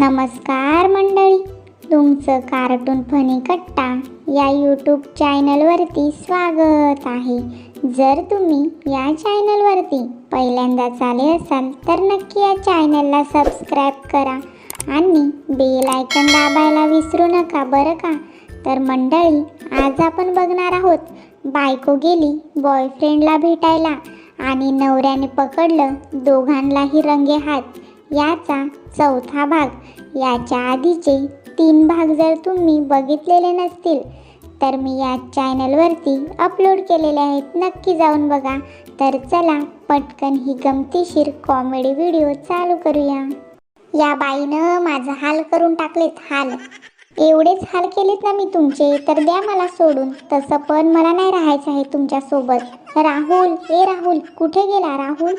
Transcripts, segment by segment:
नमस्कार मंडळी तुमचं कार्टून फनी कट्टा या यूट्यूब चॅनलवरती स्वागत आहे. जर तुम्ही या चॅनलवरती पहिल्यांदाच आले असाल तर नक्की या चॅनलला सबस्क्राईब करा आणि बेल आयकन दाबायला विसरू नका बरं का? तर मंडळी आज आपण बघणार आहोत बायको गेली बॉयफ्रेंडला भेटायला आणि नवऱ्याने पकडलं दोघांलाही रंगे हात याचा चौथा भाग. याच्या आधीचे तीन भाग जर तुम्ही बघितलेले नसतील तर मी या चॅनलवरती अपलोड केलेले आहेत. नक्की जाऊन बघा. तर चला पटकन ही गमतीशीर कॉमेडी व्हिडिओ चालू करूया. या बाईनं माझा हाल करून टाकलेत हाल. एवढेच हाल केलेत ना मी तुमचे तर द्या मला सोडून. तसं पण मला नाही राहायचं आहे तुमच्यासोबत. राहुल ए राहुल कुठे गेला राहुल?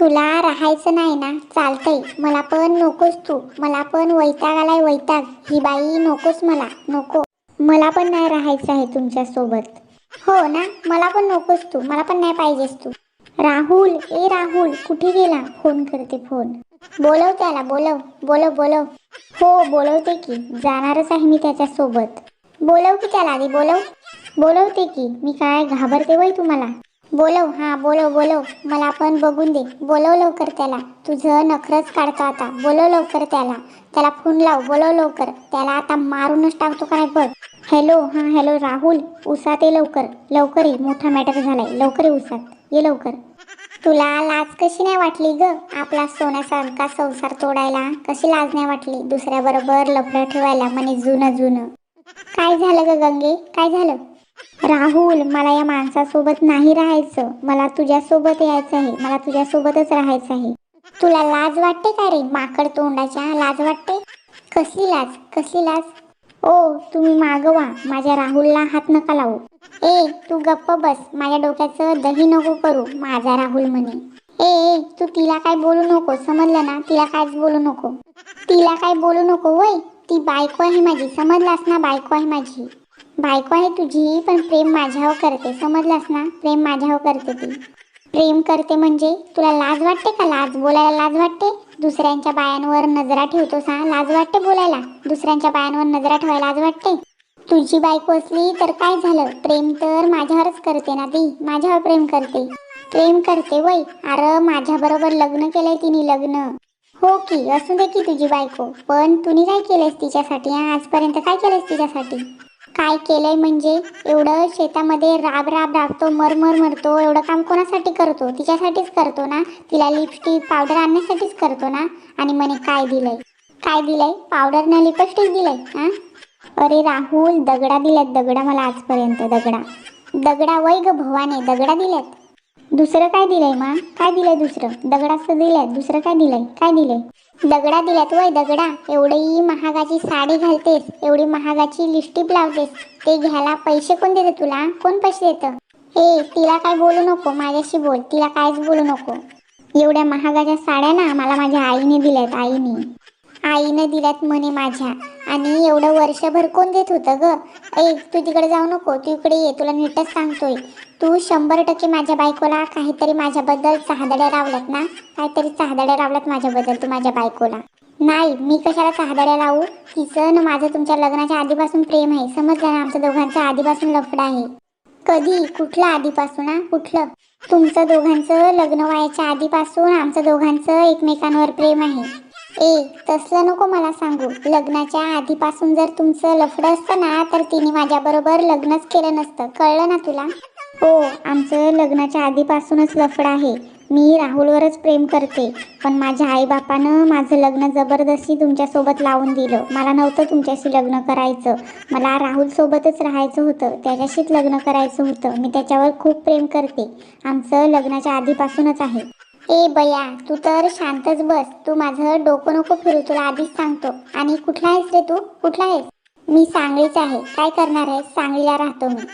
तुला राहायचं नाही ना? चालतंय. मला पण नकोस तू. मला पण वैताग आलाय वैताग. ही बाई नकोस मला. नको. मला पण नाही राहायचं आहे तुमच्यासोबत. हो ना? मला पण नकोस तू. मला पण नाही पाहिजेस तू. राहुल. ए राहुल कुठे गेला? फोन करते फोन. बोलव त्याला बोलव. बोलव बोलव. हो बोलवते की. जाणारच आहे मी त्याच्यासोबत बोलव की त्याला आधी बोलव. बोलवते की. मी काय घाबरते वय तुम्हाला? बोलव हा बोलव बोलव. मला पण बघून दे. बोलव लवकर त्याला. तुझं नखरच काढतो आता. बोलव लवकर त्याला. त्याला फोन लाव. बोलव लवकर. त्याला आता मारूनच टाकतो का बघ. हॅलो हां हॅलो राहुल. उसात ये लवकर. लवकर ये. मोठा मॅटर झालाय. लवकर ये उसात. ये लवकर. तुला लाज कशी नाही वाटली ग? आपला सोन्यासारखा संसार तोडायला? कशी लाज नाही वाटली? दुसऱ्याबरोबर लफडं ठेवायला म्हणे जुनं जुनं. काय झालं ग गंगे? काय झालं? राहुल मला या माणसासोबत नाही राहायचं. मला तुझ्यासोबत यायचं आहे. मला तुझ्यासोबतच राहायचं आहे. तुला लाज वाटते का रे? माकड तोंडाच्या लाज वाटते? कसली लाज? कसली लाज? ओ तुम्ही मागवा माझ्या राहुलला हात नका लावू. ए तू गप्प बस. माझ्या डोक्याचं दही नको करू. माझा राहुल म्हणे. ए तू तिला काय बोलू नको? समजलं ना? तिला कायच बोलू नको. तिला काय बोलू नको? वय ती बायको आहे माझी. समजलास ना? बायको आहे माझी. बायको आहे तुझी पण प्रेम माझ्यावर हो करते. समजलास ना? प्रेम माझ्यावर हो करते ती. प्रेम करते म्हणजे तुला लाज वाटते का? लाज बोलायला लाज वाटते? दुसऱ्यांच्या बायांवर नजरा ठेवतोस हा? लाज वाटते बोलायला? दुसऱ्यांच्या बायांवर नजरा ठेवायला लाज वाटते? तुझी बायको असली तर काय झालं? प्रेम तर माझ्यावरच करते ना ती. माझ्यावर प्रेम करते. प्रेम करते वय. अरे माझ्या बरोबर लग्न केलंय तिने लग्न. हो की असू दे की तुझी बायको. पण तुने काय केलंयस तिच्यासाठी? आजपर्यंत काय केलंयस तिच्यासाठी? काय केलंय म्हणजे? एवढं शेतामध्ये राब राब राबतो मरमर मरतो एवढं काम कोणासाठी करतो? तिच्यासाठीच करतो ना? तिला लिपस्टिक पावडर आणण्यासाठीच करतो ना? आणि म्हणे काय दिलंय? काय दिलंय? पावडर ना लिपस्टिक दिलंय हा? अरे राहुल दगडा दिल्यात दगडा मला आजपर्यंत दगडा. दगडा वय ग भवाने दगडा दिल्यात. दुसरं काय दिलंय मा? काय दिलंय दुसरं? दगडाचं दिलंय दुसरं काय दिलंय? काय दिलंय? दगडा दिल्यात वय दगडा. एवढी महागाची साडी घालतेस एवढी महागाची लिपस्टिक लावतेस ते घ्यायला पैसे कोण देते तुला? कोण पैसे देतं? ए तिला काय बोलू नको माझ्याशी बोल तिला कायच बोलू नको. एवढ्या महागाच्या साड्या ना मला माझ्या आईने दिल्यात आईने. आईने दिल्यात म्हणे माझ्या. आणि एवढं वर्षभर कोण देत होतं ग? ए तू तिकडे जाऊ नको तू इकडे ये तुला नीटच सांगतोय. तू शंभर टक्के माझ्या बायकोला काहीतरी माझ्याबद्दल चहादड्या लावल्यात ना? काहीतरी चहादड्या लावल्यात माझ्याबद्दल तू माझ्या बायकोला. नाही मी कशाला चहादड्या लावू? तिचं ना माझं तुमच्या लग्नाच्या आधीपासून प्रेम आहे. समजलं ना आमचं दोघांचं आधीपासून लफडं आहे. कधी? कुठलं आधीपासून हा? कुठलं? तुमचं दोघांचं लग्न व्हायच्या आधीपासून आमचं दोघांचं एकमेकांवर प्रेम आहे. ए तसलं नको मला सांगू. लग्नाच्या आधीपासून जर तुमचं लफडं असतं ना तर तिने माझ्याबरोबर लग्नच केलं नसतं. कळलं ना तुला? हो आमचं लग्नाच्या आधीपासूनच लफड आहे. मी राहुलवरच प्रेम करते. पण माझ्या आईबापानं माझं लग्न जबरदस्ती तुमच्यासोबत लावून दिलं. मला नव्हतं तुमच्याशी लग्न करायचं. मला राहुलसोबतच राहायचं होतं. त्याच्याशीच लग्न करायचं होतं. मी त्याच्यावर खूप प्रेम करते. आमचं लग्नाच्या आधीपासूनच आहे. ए बया तू तर शांतच बस. तू माझं डोकं नको फिरू. तुला आधीच सांगतो. आणि कुठला आहेस रे तू? कुठला आहेस? मी सांगलीच आहे. काय करणार आहेस? सांगलीला राहतो मी.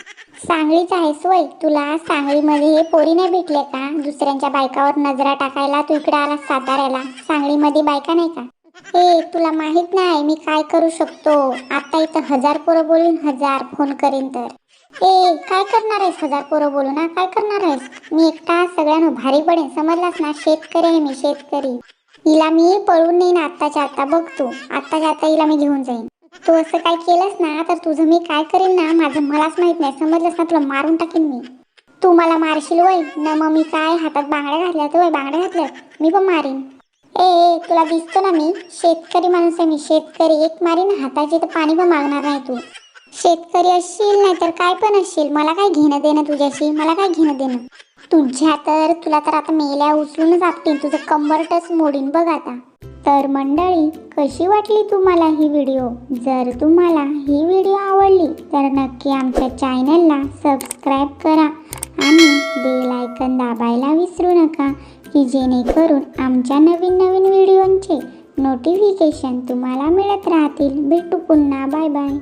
सांगलीच आहेस वय तुला सांगलीमध्ये पोरी नाही भेटले का? दुसऱ्यांच्या बायकावर नजरा टाकायला तू इकडे आला साताऱ्याला. सांगलीमध्ये बायका नाही का? ए तुला माहीत नाही मी काय करू शकतो. आता इथं हजार पोरं बोलून हजार फोन करीन तर. ए काय करणार आहेस हजार पोरं बोलू ना काय करणार आहेस? मी एकटा सगळ्यांना भारी पडेन. समजलास ना? शेतकरी आहे मी शेतकरी. हिला मी पळून नेईन आत्ताच्या आत्ता. बघ तू. आत्ताच्या आत्ता हिला मी घेऊन जाईन. तू असं काय केलंस ना तर तुझं मी काय करेन ना माझं मलाच माहीत नाही. समजलंस ना तुला मारून टाकेन मी. तू मला मारशील वय. ना मग मी काय हातात बांगड्या घातल्या तर वय बांगड्या घातल्या मी पण मारीन. ए ए तुला दिसतो ना मी? शेतकरी माणूस आहे मी. शेतकरी एक मारीन हाताची तर पाणी पण मागणार नाही तू. शेतकरी असशील नाही तर काय पण असशील. मला काय घेणं देणं तुझ्याशी? मला काय घेणं देणं? तुझ्या तर तुला तर आता मेल्या उचलूनच आपटीन. तुझं कंबरटच मोडीन बघ आता. तर मंडळी कशी वाटली तुम्हाला ही व्हिडिओ जर तुम्हाला ही व्हिडिओ आवडली तर नक्की आमच्या चॅनलला सबस्क्राईब करा आणि बेल आयकन दाबायला विसरू नका की जेणेकरून आमच्या नवीन नवीन व्हिडिओंचे नोटिफिकेशन तुम्हाला मिळत राहतील. भेटू पुन्हा. Bye bye